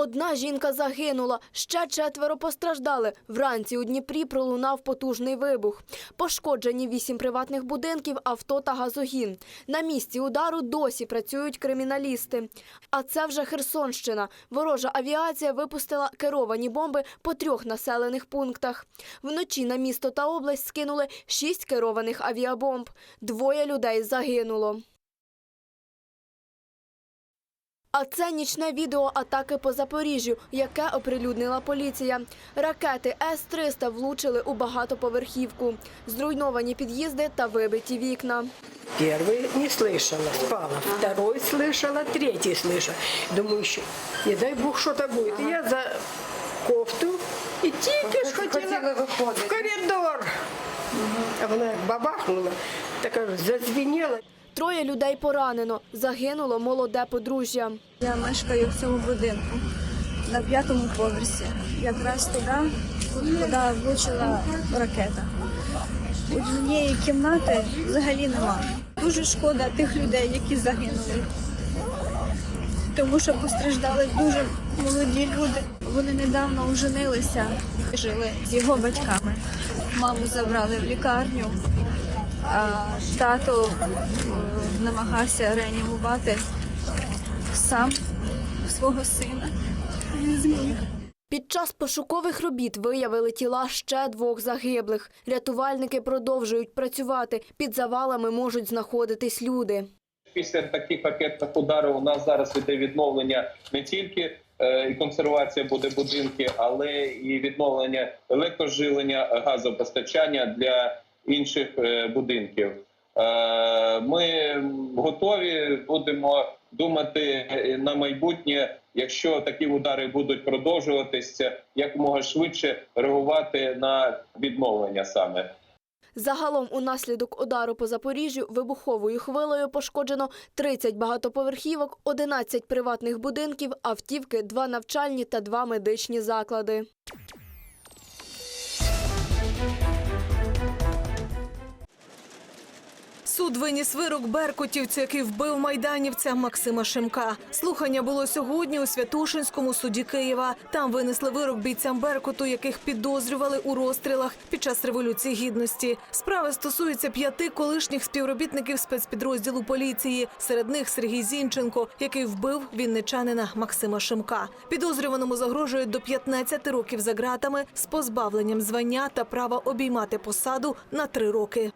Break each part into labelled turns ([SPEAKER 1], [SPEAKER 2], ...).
[SPEAKER 1] Одна жінка загинула, ще четверо постраждали. Вранці у Дніпрі пролунав потужний вибух. Пошкоджені вісім приватних будинків, авто та газогін. На місці удару досі працюють криміналісти. А це вже Херсонщина. Ворожа авіація випустила керовані бомби по трьох населених пунктах. Вночі на місто та область скинули шість керованих авіабомб. Двоє людей загинуло. А це нічне відео атаки по Запоріжжю, яке оприлюднила поліція. Ракети С-300 влучили у багатоповерхівку. Зруйновані під'їзди та вибиті вікна.
[SPEAKER 2] Первый не слышала, спала. Второй слышала, третий слышала. Думаю, еще, не дай бог, что-то будет. И я за кофту и тільки ж хотіла в коридор. А вона як бабахнула, така ж зазвенела.
[SPEAKER 1] Троє людей поранено. Загинуло молоде подружжя.
[SPEAKER 3] Я мешкаю в цьому будинку на п'ятому поверсі. Якраз туди, куди влучила ракета. Однієї кімнати взагалі нема. Дуже шкода тих людей, які загинули. Тому що постраждали дуже молоді люди. Вони недавно оженилися, жили з його батьками. Маму забрали в лікарню, тато намагався реанімувати сам свого сина. Він зміг.
[SPEAKER 1] Під час пошукових робіт виявили тіла ще двох загиблих. Рятувальники продовжують працювати. Під завалами можуть знаходитись люди.
[SPEAKER 4] Після таких ракетних ударів у нас зараз іде відновлення не тільки е, і консервація буде будинки, але і відновлення електроживлення, газопостачання для інших е, будинків. Е, Ми готові будемо думати е, на майбутнє, якщо такі удари будуть продовжуватися, якомога швидше реагувати на відновлення саме.
[SPEAKER 1] Загалом унаслідок удару по Запоріжжю вибуховою хвилею пошкоджено 30 багатоповерхівок, 11 приватних будинків, автівки, два навчальні та два медичні заклади.
[SPEAKER 5] Суд виніс вирок беркутівцю, який вбив майданівця Максима Шимка. Слухання було сьогодні у Святошинському суді Києва. Там винесли вирок бійцям Беркуту, яких підозрювали у розстрілах під час революції гідності. Справа стосується п'яти колишніх співробітників спецпідрозділу поліції. Серед них Сергій Зінченко, який вбив вінничанина Максима Шимка. Підозрюваному загрожує до 15 років за ґратами з позбавленням звання та права обіймати посаду на три роки.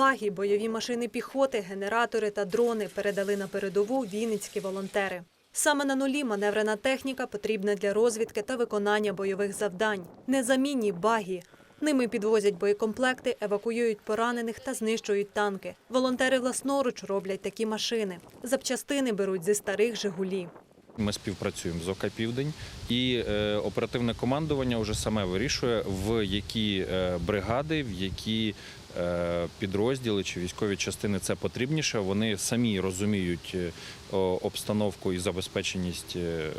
[SPEAKER 5] Баги, бойові машини піхоти, генератори та дрони передали на передову вінницькі волонтери. Саме на нулі маневрена техніка потрібна для розвідки та виконання бойових завдань. Незамінні баги. Ними підвозять боєкомплекти, евакуюють поранених та знищують танки. Волонтери власноруч роблять такі машини. Запчастини беруть зі старих Жигулі.
[SPEAKER 6] Ми співпрацюємо з ОК Південь, і е, оперативне командування вже саме вирішує, в які е, бригади, в які підрозділи чи військові частини це потрібніше. Вони самі розуміють е, обстановку і забезпеченість е,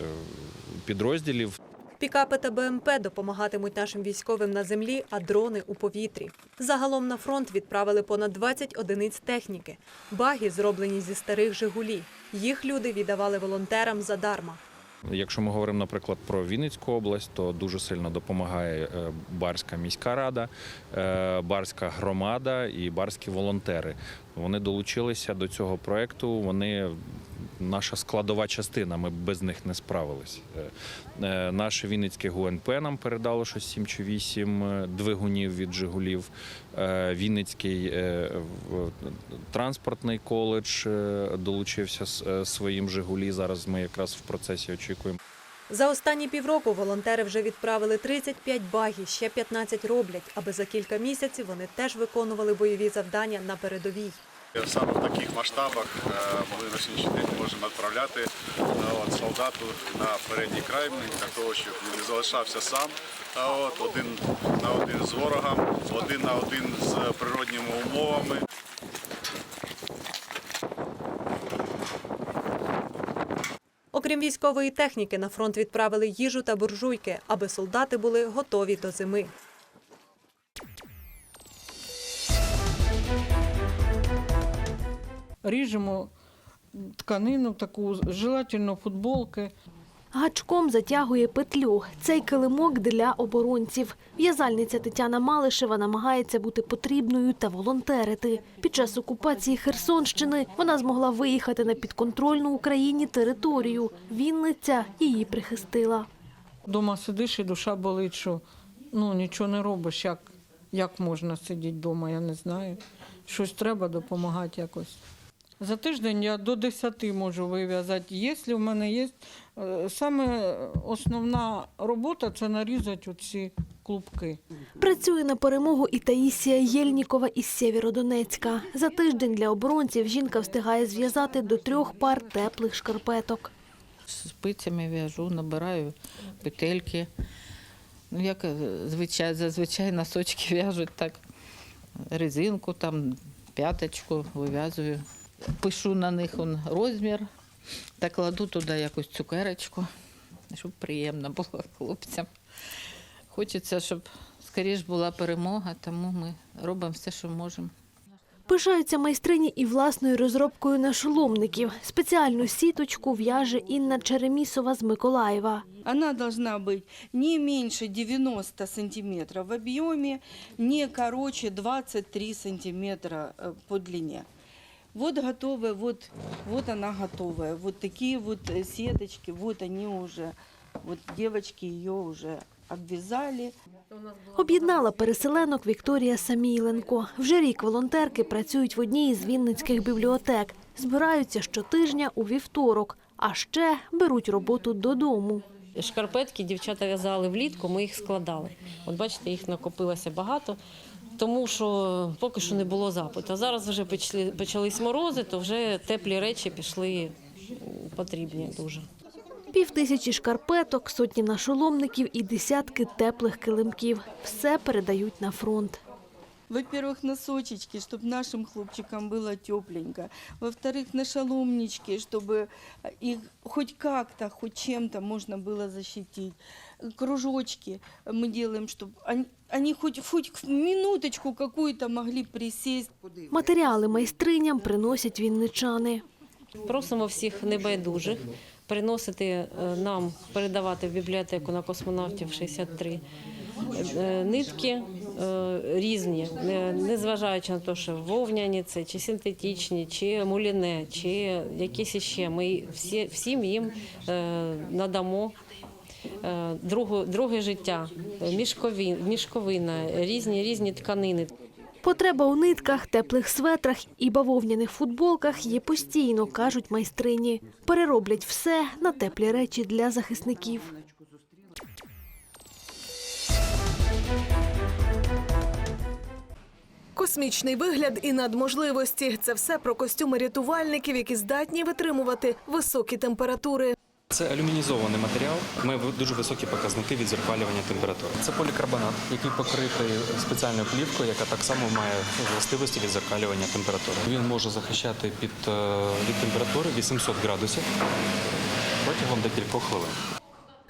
[SPEAKER 6] підрозділів.
[SPEAKER 5] Пікапи та БМП допомагатимуть нашим військовим на землі, а дрони у повітрі. Загалом на фронт відправили понад 20 одиниць техніки. Баги зроблені зі старих Жигулі. Їх люди віддавали волонтерам задарма.
[SPEAKER 6] Якщо ми говоримо, наприклад, про Вінницьку область, то дуже сильно допомагає е, Барська міська рада, е, Барська громада і барські волонтери. Вони долучилися до цього проекту. Вони наша складова частина. Ми без них не справились. Е, е, Наше Вінницьке ГУНП нам передало щось 7 чи 8 двигунів від Жигулів. Е, Вінницький е, транспортний коледж е, долучився е, своїм Жигулі. Зараз ми якраз в процесі очікуємо.
[SPEAKER 5] За останні півроку волонтери вже відправили 35 багів, ще 15 роблять, аби за кілька місяців вони теж виконували бойові завдання на передовій.
[SPEAKER 7] Саме в таких масштабах е, ми на сьогоднішній день можемо відправляти е, от, солдату на передній край для того, щоб він не залишався сам от, один на один з ворогом, один на один з природніми умовами.
[SPEAKER 5] Окрім військової техніки, на фронт відправили їжу та буржуйки, аби солдати були готові до зими.
[SPEAKER 8] Ріжемо тканину, таку желательно футболки.
[SPEAKER 9] Гачком затягує петлю. Цей килимок для оборонців. В'язальниця Тетяна Малишева намагається бути потрібною та волонтерити. Під час окупації Херсонщини вона змогла виїхати на підконтрольну Україні територію. Вінниця її прихистила.
[SPEAKER 8] Дома сидиш і душа болить, що ну, нічого не робиш. Як, як можна сидіти вдома, я не знаю. Щось треба допомагати якось. За тиждень я до 10 можу вив'язати. Якщо в мене є е, саме основна робота це нарізати оці клубки.
[SPEAKER 9] Працює на перемогу і Таїсія Єльнікова із Сєвєродонецька. За тиждень для оборонців жінка встигає зв'язати до трьох пар теплих шкарпеток.
[SPEAKER 10] спицями в'яжу, набираю петельки. Ну, як е, звичай, зазвичай носочки в'яжуть так. Резинку, там, п'яточку вив'язую Пишу на них он, розмір та кладу туди якусь цукерочку, щоб приємно було хлопцям. Хочеться, щоб скоріш була перемога, тому ми робимо все, що можемо.
[SPEAKER 9] Пишаються майстрині і власною розробкою нашоломників. Спеціальну сіточку в'яже Інна Черемісова з Миколаєва.
[SPEAKER 11] Она должна быть не меньше 90 сантиметров в объеме, не короче 23 сантиметра э, по длине. Вот готовая, вот, вот она готовая. Вот такие вот э, сеточки, вот они уже, вот девочки ее уже обвязали.
[SPEAKER 9] Об'єднала переселенок Вікторія Самійленко. Вже рік волонтерки працюють в одній із вінницьких бібліотек. Збираються щотижня у вівторок, а ще беруть роботу додому.
[SPEAKER 12] Шкарпетки дівчата в'язали влітку, ми їх складали. От бачите, їх накопилося багато, тому що поки що не було запиту. А зараз вже почали, почались морози, то вже теплі речі пішли потрібні дуже.
[SPEAKER 9] Пів тисячі шкарпеток, сотні нашоломників і десятки теплих килимків. Все передають на фронт.
[SPEAKER 11] Во-первых, носочечки, чтобы нашим хлопчикам было тепленько. Во-вторых, нашаломнички, чтобы их хоть как-то, хоть чем-то можно было защитить. Кружочки мы делаем, чтобы они, они хоть, хоть в минуточку какую-то могли присесть.
[SPEAKER 9] Матеріали майстриням приносять вінничани.
[SPEAKER 12] Просимо всіх небайдужих приносити е, нам, передавати в бібліотеку на космонавтів 63 е, нитки е, різні, не- незважаючи на те, що вовняні це, чи синтетичні, чи муліне, чи якісь іще. Ми всі, всім їм е, надамо. е, Другу, друге життя, мішкові, мішковина, різні різні тканини.
[SPEAKER 9] Потреба у нитках, теплих светрах і бавовняних футболках є постійно, кажуть майстрині. Перероблять все на теплі речі для захисників.
[SPEAKER 13] Космічний вигляд і надможливості – це все про костюми рятувальників, які здатні витримувати високі температури.
[SPEAKER 14] Це алюмінізований матеріал. Має дуже високі показники відзеркалювання температури. Це полікарбонат, який покритий спеціальною плівкою, яка так само має властивості відзеркалювання температури. Він може захищати під, е, від температури 800 градусів протягом декількох хвилин.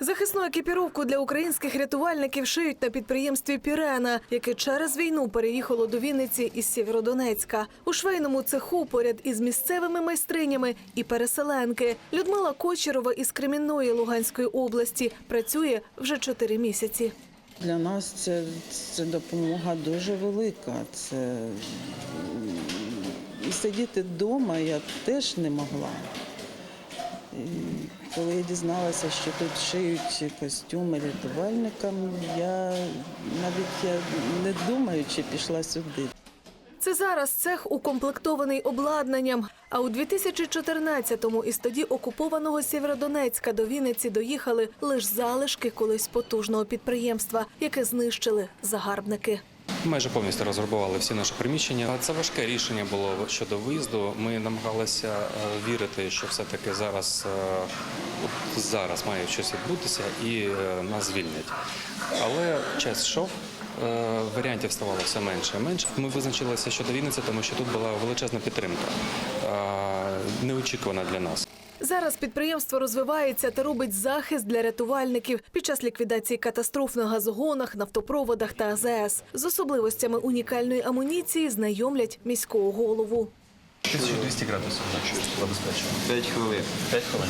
[SPEAKER 13] Захисну екіпіровку для українських рятувальників шиють на підприємстві Пірена, яке через війну переїхало до Вінниці із Сєвєродонецька. У швейному цеху поряд із місцевими майстринями і переселенки. Людмила Кочерова із Кремінної Луганської області працює вже чотири місяці.
[SPEAKER 11] Для нас це, це допомога дуже велика. Це сидіти вдома я теж не могла. Коли я дізналася, що тут шиють костюми рятувальникам, я навіть я не думаючи пішла сюди.
[SPEAKER 13] Це зараз цех укомплектований обладнанням. А у 2014-му із тоді окупованого Сєвєродонецька до Вінниці доїхали лише залишки колись потужного підприємства, яке знищили загарбники.
[SPEAKER 14] Майже повністю розграбували всі наші приміщення. Це важке рішення було щодо виїзду. Ми намагалися е, вірити, що все-таки зараз, е, зараз має щось відбутися і е, нас звільнять. Але час йшов. Варіантів ставало все менше і менше. Ми визначилися щодо Вінниці, тому що тут була величезна підтримка, неочікувана для нас.
[SPEAKER 13] Зараз підприємство розвивається та робить захист для рятувальників під час ліквідації катастроф на газогонах, нафтопроводах та АЗС. З особливостями унікальної амуніції знайомлять міського голову.
[SPEAKER 15] 1200 градусів забезпечено. 5 хвилин. 5 хвилин.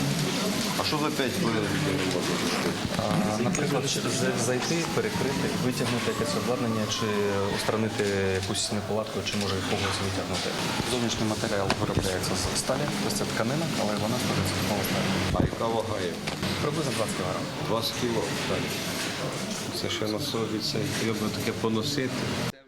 [SPEAKER 15] А що за 5 хвилин зробити?
[SPEAKER 14] Наприклад, зайти, перекрити, витягнути якесь обладнання чи устранити якусь неполадку, чи може когось витягнути. Зовнішній матеріал виробляється з сталі, тобто це тканина, але вона створюється з такого сталі.
[SPEAKER 15] А яка вага є?
[SPEAKER 14] Приблизно 20 кг.
[SPEAKER 15] 20 кіло. Так. Це ще на собі це треба таке поносити.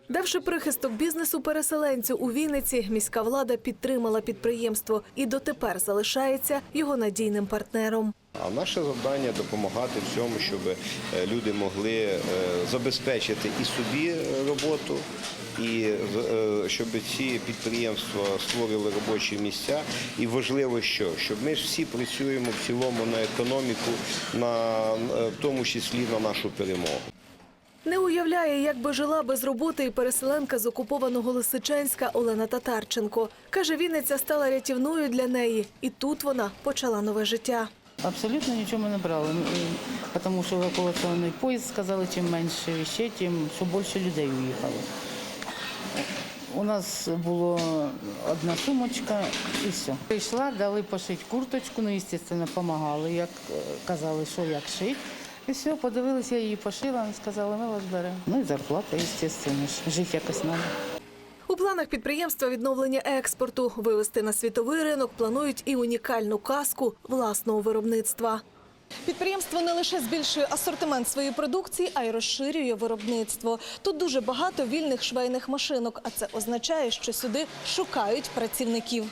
[SPEAKER 13] Давши прихисток бізнесу переселенцю у Вінниці, міська влада підтримала підприємство і дотепер залишається його надійним партнером.
[SPEAKER 15] А наше завдання допомагати в цьому, щоб е, люди могли е, забезпечити і собі е, роботу, і щоб ці підприємства створювали робочі місця. І важливо, що щоб ми всі працюємо в цілому на економіку, на в тому числі на нашу перемогу.
[SPEAKER 13] Не уявляє, як би жила без роботи і переселенка з окупованого Лисичанська Олена Татарченко. Каже, Вінниця стала рятівною для неї, і тут вона почала нове життя.
[SPEAKER 10] Абсолютно нічого не брали, тому що евакуаційний поїзд сказали, чим менше вещей, тим що більше людей уїхало. У нас було одна сумочка і все. Прийшла, дали пошити курточку, ну, звісно, допомагали, як е, казали, що як шити. І все, подивилися, я її пошила, сказали, ми вас беремо. Ну і зарплата, звісно, жити якось треба.
[SPEAKER 13] У планах підприємства відновлення експорту вивести на світовий ринок планують і унікальну каску власного виробництва. Підприємство не лише збільшує асортимент своєї продукції, а й розширює виробництво. Тут дуже багато вільних швейних машинок, а це означає, що сюди шукають працівників.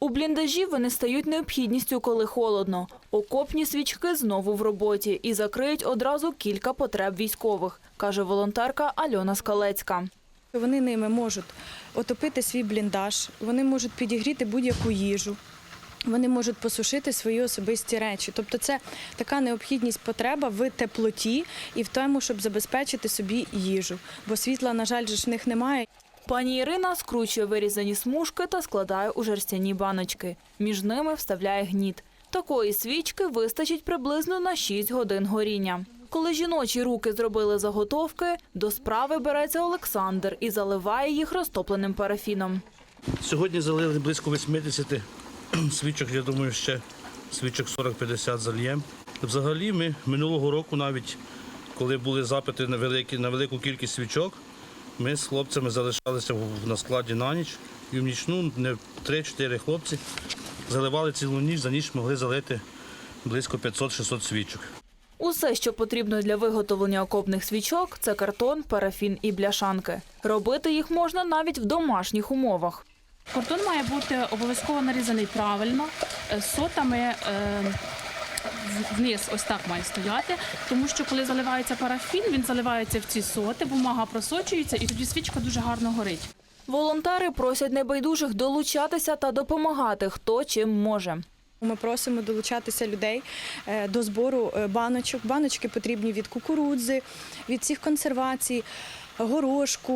[SPEAKER 16] У бліндажі вони стають необхідністю, коли холодно. Окопні свічки знову в роботі і закриють одразу кілька потреб військових, каже волонтерка Альона Скалецька.
[SPEAKER 17] Вони ними можуть отопити свій бліндаж, вони можуть підігріти будь-яку їжу. Вони можуть посушити свої особисті речі. Тобто це така необхідність потреба в теплоті і в тому, щоб забезпечити собі їжу. Бо світла, на жаль, ж в них немає.
[SPEAKER 16] Пані Ірина скручує вирізані смужки та складає у жерстяні баночки. Між ними вставляє гніт. Такої свічки вистачить приблизно на 6 годин горіння. Коли жіночі руки зробили заготовки, до справи береться Олександр і заливає їх розтопленим парафіном.
[SPEAKER 18] Сьогодні залили близько 80 свічок, я думаю, ще свічок 40-50 зальємо. Взагалі ми минулого року навіть, коли були запити на, великі, на велику кількість свічок, ми з хлопцями залишалися в- на складі на ніч. І в нічну не 3-4 хлопці заливали цілу ніч, за ніч могли залити близько 500-600 свічок.
[SPEAKER 16] Усе, що потрібно для виготовлення окопних свічок, це картон, парафін і бляшанки. Робити їх можна навіть в домашніх умовах.
[SPEAKER 19] Картон має бути обов'язково нарізаний правильно, е, сотами е, вниз ось так має стояти, тому що коли заливається парафін, він заливається в ці соти, бумага просочується і тоді свічка дуже гарно горить.
[SPEAKER 16] Волонтери просять небайдужих долучатися та допомагати, хто чим може.
[SPEAKER 17] Ми просимо долучатися людей е, до збору е, баночок. Баночки потрібні від кукурудзи, від всіх консервацій. Горошку,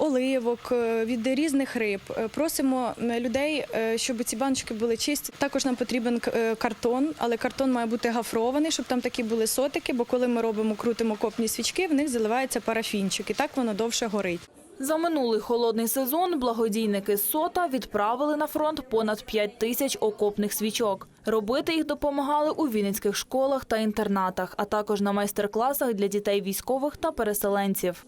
[SPEAKER 17] оливок, е, від різних риб. Е, Просимо людей, е, щоб ці баночки були чисті. Також нам потрібен картон, але картон має бути гафрований, щоб там такі були сотики, бо коли ми робимо крутимо копні свічки, в них заливається парафінчик, і так воно довше горить.
[SPEAKER 16] За минулий холодний сезон благодійники сота відправили на фронт понад 5 тисяч окопних свічок. Робити їх допомагали у вінницьких школах та інтернатах, а також на майстер-класах для дітей військових та переселенців.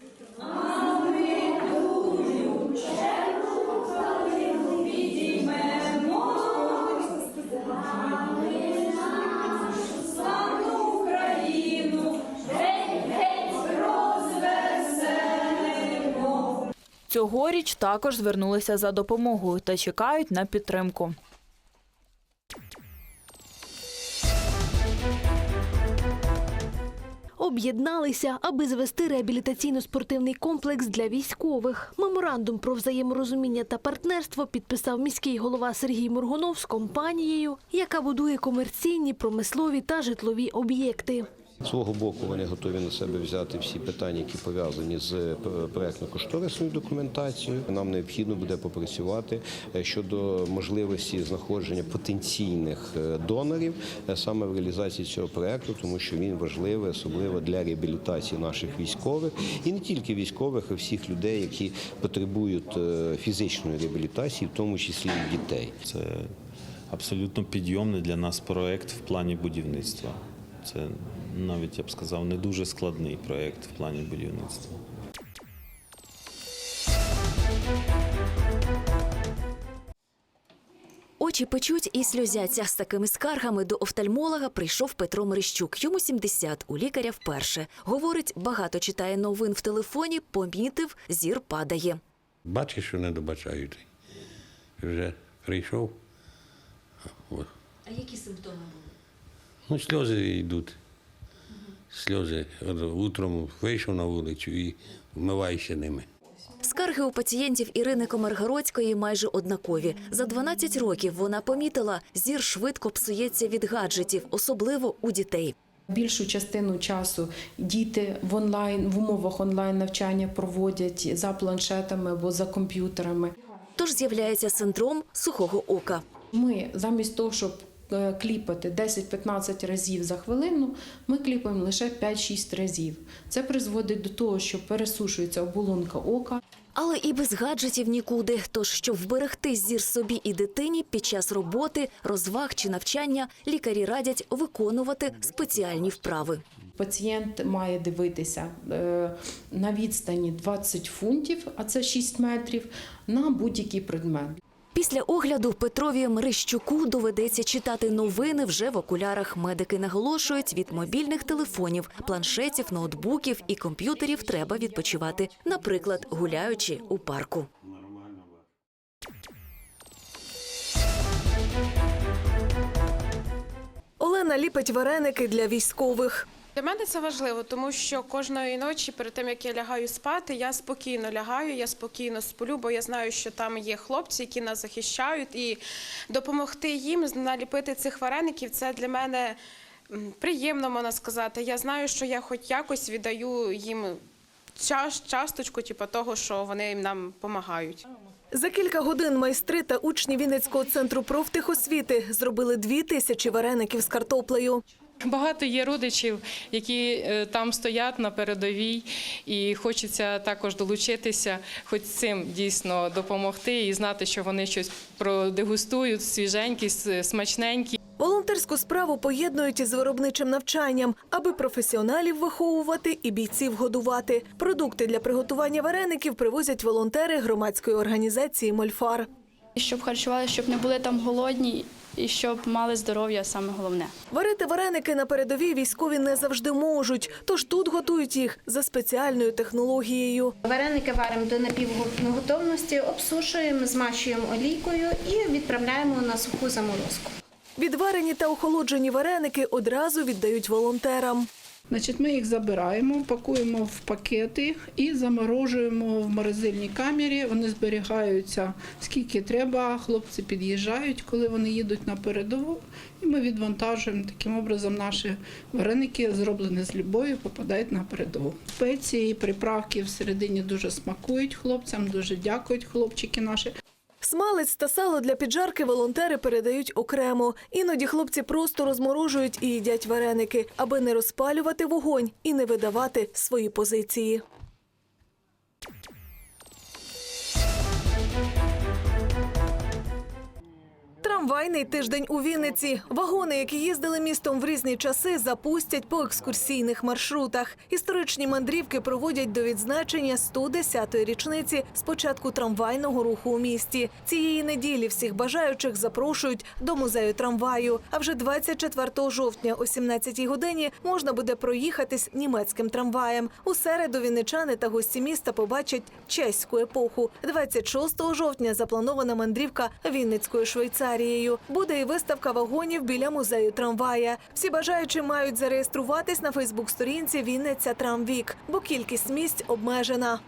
[SPEAKER 16] Цьогоріч також звернулися за допомогою та чекають на підтримку.
[SPEAKER 9] Об'єдналися, аби звести реабілітаційно-спортивний комплекс для військових. Меморандум про взаєморозуміння та партнерство підписав міський голова Сергій Мургунов з компанією, яка будує комерційні, промислові та житлові об'єкти.
[SPEAKER 15] Свого боку вони готові на себе взяти всі питання, які пов'язані з е, проектно-кошторисною документацією. Нам необхідно буде попрацювати е, щодо можливості знаходження потенційних е, донорів саме в реалізації цього проекту, тому що він важливий, особливо для реабілітації наших військових і не тільки військових, а всіх людей, які потребують фізичної реабілітації, в тому числі і дітей.
[SPEAKER 20] Це абсолютно підйомний для нас проект в плані будівництва. Це навіть я б сказав не дуже складний проект в плані будівництва.
[SPEAKER 21] Очі печуть і сльозяться. З такими скаргами до офтальмолога прийшов Петро Мерещук. Йому 70, у лікаря вперше. Говорить, багато читає новин в телефоні, помітив, зір падає.
[SPEAKER 22] Бачиш, що не добачають. Вже прийшов.
[SPEAKER 21] А які симптоми були?
[SPEAKER 22] Ну, сльози йдуть. Сльози. Утром вийшов на вулицю і вмиваєшся ними.
[SPEAKER 21] Скарги у пацієнтів Ірини Комаргородської майже однакові. За 12 років вона помітила, зір швидко псується від гаджетів, особливо у дітей.
[SPEAKER 23] Більшу частину часу діти в онлайн в умовах онлайн навчання проводять за планшетами або за комп'ютерами.
[SPEAKER 21] Тож з'являється синдром сухого ока.
[SPEAKER 23] Ми замість того, щоб кліпати 10-15 разів за хвилину, ми кліпаємо лише 5-6 разів. Це призводить до того, що пересушується оболонка ока.
[SPEAKER 21] Але і без гаджетів нікуди. Тож, щоб вберегти зір собі і дитині під час роботи, розваг чи навчання, лікарі радять виконувати спеціальні вправи.
[SPEAKER 23] Пацієнт має дивитися е, на відстані 20 фунтів, а це 6 метрів, на будь-який предмет.
[SPEAKER 21] Після огляду Петрові Мерещуку доведеться читати новини вже в окулярах. Медики наголошують, від мобільних телефонів, планшетів, ноутбуків і комп'ютерів треба відпочивати, наприклад, гуляючи у парку.
[SPEAKER 13] Олена ліпить вареники для військових.
[SPEAKER 24] Для мене це важливо, тому що кожної ночі, перед тим як я лягаю спати, я спокійно лягаю, я спокійно сплю, бо я знаю, що там є хлопці, які нас захищають, і допомогти їм наліпити цих вареників це для мене приємно, можна сказати. Я знаю, що я хоч якось віддаю їм час, часточку, типу того, що вони нам допомагають.
[SPEAKER 13] За кілька годин майстри та учні Вінницького центру профтехосвіти зробили дві тисячі вареників з картоплею.
[SPEAKER 25] Багато є родичів, які е, там стоять на передовій, і хочеться також долучитися, хоч цим дійсно допомогти і знати, що вони щось продегустують свіженькі, смачненькі.
[SPEAKER 13] Волонтерську справу поєднують із виробничим навчанням, аби професіоналів виховувати і бійців годувати. Продукти для приготування вареників привозять волонтери громадської організації Мольфар.
[SPEAKER 3] Щоб харчувалися, щоб не були там голодні і щоб мали здоров'я саме головне.
[SPEAKER 13] Варити вареники на передовій військові не завжди можуть, тож тут готують їх за спеціальною технологією.
[SPEAKER 26] Вареники варимо до напівготовності, обсушуємо, змащуємо олійкою і відправляємо на суху заморозку.
[SPEAKER 13] Відварені та охолоджені вареники одразу віддають волонтерам.
[SPEAKER 27] Значить, ми їх забираємо, пакуємо в пакети і заморожуємо в морозильній камері. Вони зберігаються скільки треба. Хлопці під'їжджають, коли вони їдуть на передову, і ми відвантажуємо таким образом наші вареники, зроблені з любов'ю, попадають на передову. Спеції, приправки всередині дуже смакують хлопцям, дуже дякують хлопчики наші.
[SPEAKER 13] Смалець та сало для піджарки волонтери передають окремо. Іноді хлопці просто розморожують і їдять вареники, аби не розпалювати вогонь і не видавати свої позиції. Трамвайний тиждень у Вінниці. Вагони, які їздили містом в різні часи, запустять по екскурсійних маршрутах. Історичні мандрівки проводять до відзначення 110-ї річниці з початку трамвайного руху у місті. Цієї неділі всіх бажаючих запрошують до музею трамваю. А вже 24 жовтня о 17-й годині можна буде проїхатись німецьким трамваєм. У середу вінничани та гості міста побачать чеську епоху. 26 жовтня запланована мандрівка Вінницькою Швейцарією. Буде і виставка вагонів біля музею трамвая. Всі бажаючі мають зареєструватись на Фейсбук-сторінці Вінниця Трамвік, бо кількість місць обмежена.